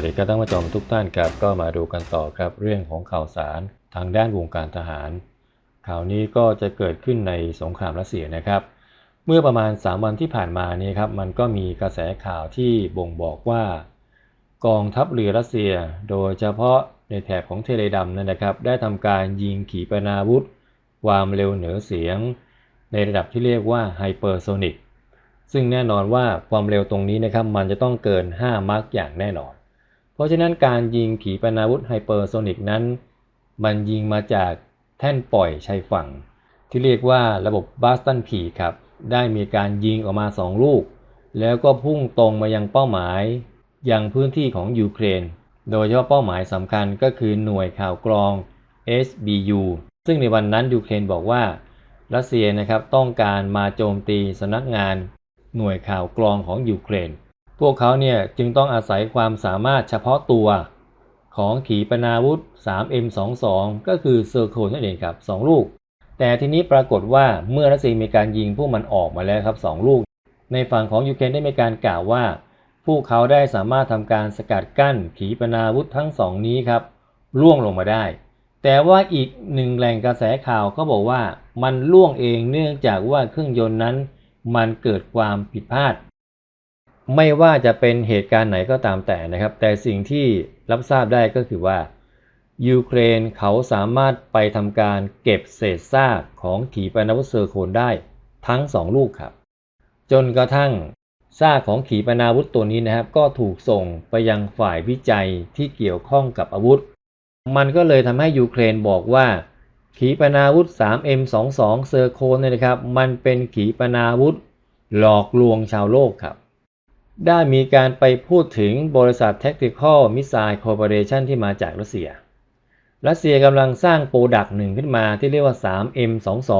วัสดีครับท่านผู้ชมทุกท่านครับก็มาดูกันต่อครับเรื่องของข่าวสารทางด้านวงการทหาร ข่าวนี้ก็จะเกิดขึ้นในสงครามรัสเซียนะครับ เมื่อประมาณ 3 วันที่ผ่านมานี่ครับมันก็มีกระแสข่าวที่บ่งบอกว่า กองทัพเรือรัสเซีย โดยเฉพาะในแถบของเทเลดัมนั่นนะครับ ได้ทำการยิงขีปนาวุธ ความเร็วเหนือเสียง ในระดับที่เรียกว่าไฮเปอร์โซนิกซึ่งแน่นอนว่าความเร็วตรงนี้นะครับมันจะต้องเกิน 5 มาร์กอย่างแน่นอน เพราะฉะนั้นการยิงขีปนาวุธไฮเปอร์โซนิกนั้น มันยิงมาจากแท่นปล่อยชายฝั่ง ที่เรียกว่าระบบบาสตันพีครับ ได้มีการยิงออกมา 2 ลูก แล้วก็พุ่งตรงมายังเป้าหมาย ยังพื้นที่ของยูเครน โดยเฉพาะเป้าหมายสำคัญก็คือหน่วยข่าวกรอง SBU ซึ่งในวันนั้นยูเครนบอกว่ารัสเซียนะครับต้องการมาโจมตีสำนักงาน หน่วยข่าวกรองของยูเครน พวกเขาเนี่ยจึงต้องอาศัยความสามารถเฉพาะตัวของขีปนาวุธ 3M22 ก็คือเซอร์โคนั่นเองครับ 2 ลูก แต่ทีนี้ปรากฏว่าเมื่อรัสเซียมีการยิงพวกมันออกมาแล้วครับ 2 ลูก ในฝั่งของยูเครนได้มีการกล่าวว่า พวกเขาได้สามารถทำการสกัดกั้นขีปนาวุธทั้งสองนี้ครับล่วงลงมาได้ แต่ว่าอีกหนึ่งแหล่งกระแสข่าวก็บอกว่ามันล่วงเองเนื่องจากว่าเครื่องยนต์นั้น มันเกิดความผิดพลาด ไม่ว่าจะเป็นเหตุการณ์ไหนก็ตามแต่นะครับ แต่สิ่งที่รับทราบได้ก็คือว่า ยูเครนเขาสามารถไปทำการเก็บเศษซากของขีปนาวุธเซอร์โคนได้ทั้งสองลูกครับ จนกระทั่งซากของขีปนาวุธตัวนี้นะครับ ก็ถูกส่งไปยังฝ่ายวิจัยที่เกี่ยวข้องกับอาวุธ มันก็เลยทำให้ยูเครนบอกว่า ขีปนาวุธ 3M22 เซอร์โคนเนี่ยนะครับ มันเป็นขีปนาวุธหลอกลวงชาวโลกครับ ได้มีการไปพูดถึงบริษัท Tactical Missile Corporation ที่มาจากรัสเซีย รัสเซียกำลังสร้างโปรดักต์หนึ่งขึ้นมาที่เรียกว่า 3M22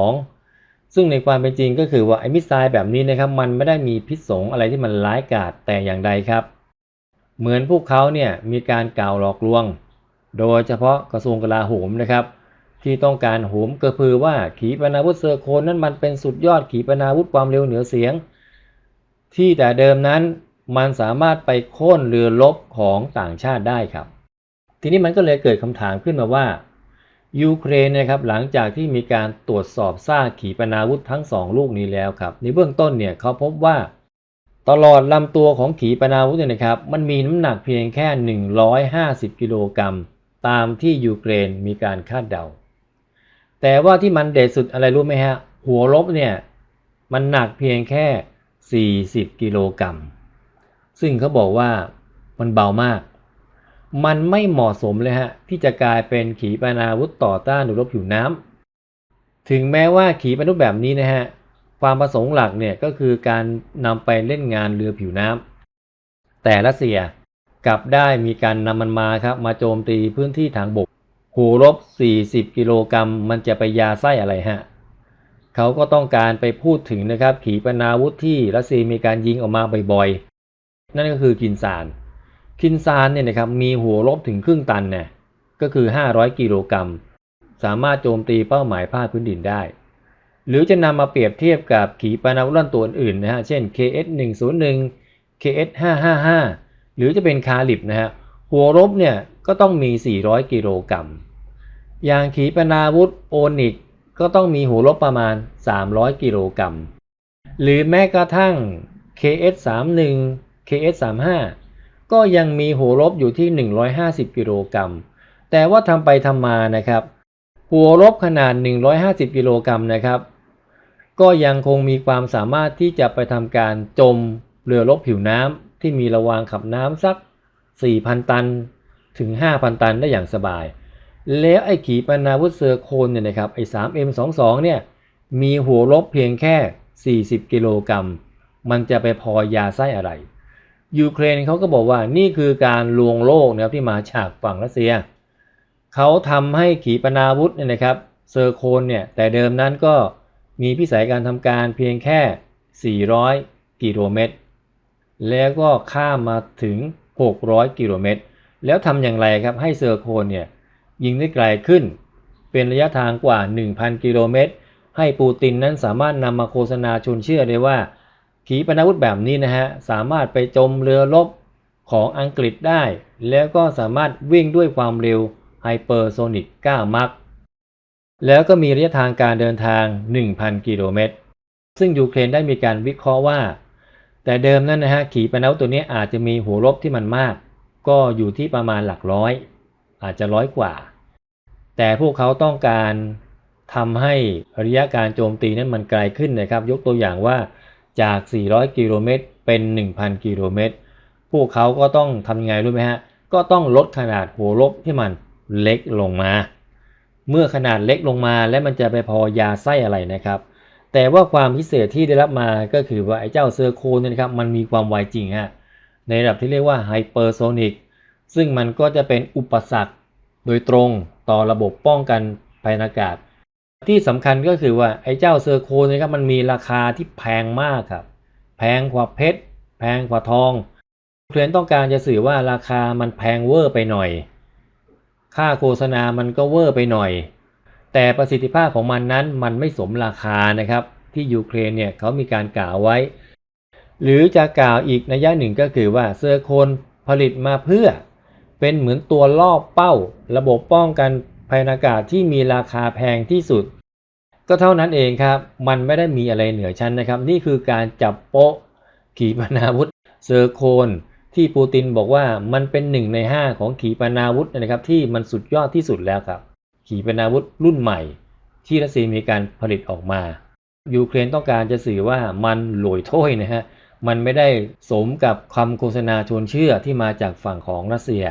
ซึ่งในความเป็นจริงก็คือว่าไอ้มิสไซล์แบบนี้นะครับมันไม่ได้มีพิษสงอะไรที่มันร้ายกาจแต่อย่างใดครับ เหมือนพวกเขาเนี่ยมีการกล่าวหลอกลวง โดยเฉพาะกระทรวงกลาโหมนะครับ ที่ต้องการโหมกระพือว่าขีปนาวุธเซอร์โคนนั้นมันเป็นสุดยอดขีปนาวุธความเร็วเหนือเสียง ที่แต่เดิมนั้น มันสามารถไปโค่นเรือรบของต่างชาติได้ครับ ทีนี้มันก็เลยเกิดคำถามขึ้นมาว่ายูเครนนะครับหลังจากที่มีการตรวจสอบซากขีปนาวุธทั้งสองลูกนี้แล้วครับ ในเบื้องต้นเนี่ยเขาพบว่า ตลอดลำตัวของขีปนาวุธเนี่ยนะครับ มันมีน้ำหนักเพียงแค่ 150 กิโลกรัมตามที่ยูเครนมีการคาดเดา แต่ว่าที่มันเด็ดสุดอะไรรู้ไหมฮะหัวลบเนี่ยมันหนักเพียงแค่ 40 กิโลกรัม ซึ่งเขาบอกว่ามันเบามาก มันไม่เหมาะสมเลยฮะ ที่จะกลายเป็นขีปนาวุธต่อต้านหน่วยรบผิวน้ำถึงแม้ว่าขีปนาวุธแบบนี้นะฮะ ความประสงค์หลักเนี่ยก็คือการนำไปเล่นงานเรือผิวน้ำแต่รัสเซียกลับได้มีการนำมันมาครับ มาโจมตีพื้นที่ทางบกหูรบ 40 กิโลกรัมมันจะไปยาไส้อะไรฮะเขาก็ต้องการไปพูดถึงนะครับขีปนาวุธที่รัสเซียมีการยิงออกมาบ่อยๆ นั่นก็คือกินซานคินซานเนี่ยนะครับมีหัวลบถึงครึ่งตันเนี่ยก็คือ 500 กิโลกรัม สามารถโจมตีเป้าหมายภาคพื้นดินได้ หรือจะนำมาเปรียบเทียบกับขีปนาวุธลั่นตัวอื่นนะฮะ เช่น KS 101 KS 555หรือจะเป็นคาลิบนะฮะ หัวรบเนี่ยก็ต้องมี 400 กิโลกรัม อย่างขีปนาวุธโอนิกก็ต้องมีหัวรบประมาณ 300 กิโลกรัม หรือแม้กระทั่ง KS 31 KS 35 ก็ยังมีหัวรบอยู่ที่ 150 กิโลกรัม แต่ว่าทำไปทำมานะครับ หัวรบขนาด 150 กิโลกรัมนะครับ ก็ยังคงมีความสามารถที่จะไปทำการจมเรือรบผิวน้ำที่มีระวางขับน้ำสัก 4,000 ตันถึง 5,000 ตันได้อย่างสบาย แล้วไอ้ขีปนาวุธเซอร์โคนเนี่ยนะครับไอ้ 3M22 เนี่ยมีหัวรบเพียงแค่ 40 กิโลกรัม มันจะไปพอยาไส้อะไร ยูเครนเขาก็บอกว่านี่คือการลวงโลกนะครับที่มาจากฝั่งรัสเซีย เขาทำให้ขีปนาวุธเนี่ยนะครับเซอร์โคนเนี่ยแต่เดิมนั้นก็มีพิสัยการทำการเพียงแค่ 400 กิโลเมตร แล้วก็ข้ามมาถึง 600 กิโลเมตร แล้วทำอย่างไรครับให้เซอร์โคนเนี่ยยิงได้ไกลขึ้น เป็นระยะทางกว่า 1,000 กิโลเมตร ให้ปูตินนั้นสามารถนำมาโฆษณาชวนเชื่อได้ว่า ขีปนาวุธแบบนี้นะฮะสามารถไปจมเรือรบของอังกฤษได้ แล้วก็สามารถวิ่งด้วยความเร็วไฮเปอร์โซนิก9มัคแล้วก็มีระยะทางการเดินทาง 1,000 กิโลเมตร ซึ่งยูเครนได้มีการวิเคราะห์ว่า แต่เดิมนั้นนะฮะขีปนาวุธตัวนี้อาจจะมีหัวรบที่มันมาก ก็อยู่ที่ประมาณหลักร้อย อาจจะร้อยกว่า แต่พวกเขาต้องการทำให้ระยะการโจมตีนั้นมันไกลขึ้นนะครับ ยกตัวอย่างว่า จาก 400 กิโลเมตรเป็น 1,000 กิโลเมตร พวกเขาก็ต้องทำยังไงรู้ไหมฮะ ก็ต้องลดขนาดหัวรบที่มันเล็กลงมา เมื่อขนาดเล็กลงมาแล้วมันจะไปพอยาไส้อะไรนะครับ แต่ว่าความพิเศษที่ได้รับมาก็คือว่าไอ้เจ้าเซอร์โคเนี่ยนะครับ มันมีความไวจริงฮะ ในระดับที่เรียกว่าไฮเปอร์โซนิก ซึ่งมันก็จะเป็นอุปสรรคโดยตรงต่อระบบป้องกันภัยอากาศ ที่สำคัญก็คือว่าไอ้เจ้าเซอร์โคเนยครับมันมีราคาที่แพงมากครับ แพงกว่าเพชร แพงกว่าทองเครนต้องการจะสื่อว่าราคามันแพงเวอร์ไปหน่อย ค่าโฆษณามันก็เวอร์ไปหน่อย แต่ประสิทธิภาพของมันนั้นมันไม่สมราคานะครับ ที่ยูเครนเนี่ยเขามีการกล่าวไว้ หรือจะกล่าวอีกในย่าหนึ่งก็คือว่าเซอร์โคนผลิตมาเพื่อ เป็นเหมือนตัวล่อเป้า ระบบป้องกัน ภัยอากาศที่มีราคาแพงที่สุด ก็เท่านั้นเองครับ มันไม่ได้มีอะไรเหนือชั้นนะครับ นี่คือการจับโป๊ะขีปนาวุธเซอร์โคนที่ปูตินบอกว่ามันเป็นหนึ่งในห้าของขีปนาวุธนะครับ ที่มันสุดยอดที่สุดแล้วครับ ขีปนาวุธรุ่นใหม่ ที่รัสเซียมีการผลิตออกมายูเครนต้องการจะสื่อว่ามันหลอยถ้วยนะฮะมันไม่ได้สมกับคำโฆษณาชวนเชื่อที่มาจากฝั่งของรัสเซีย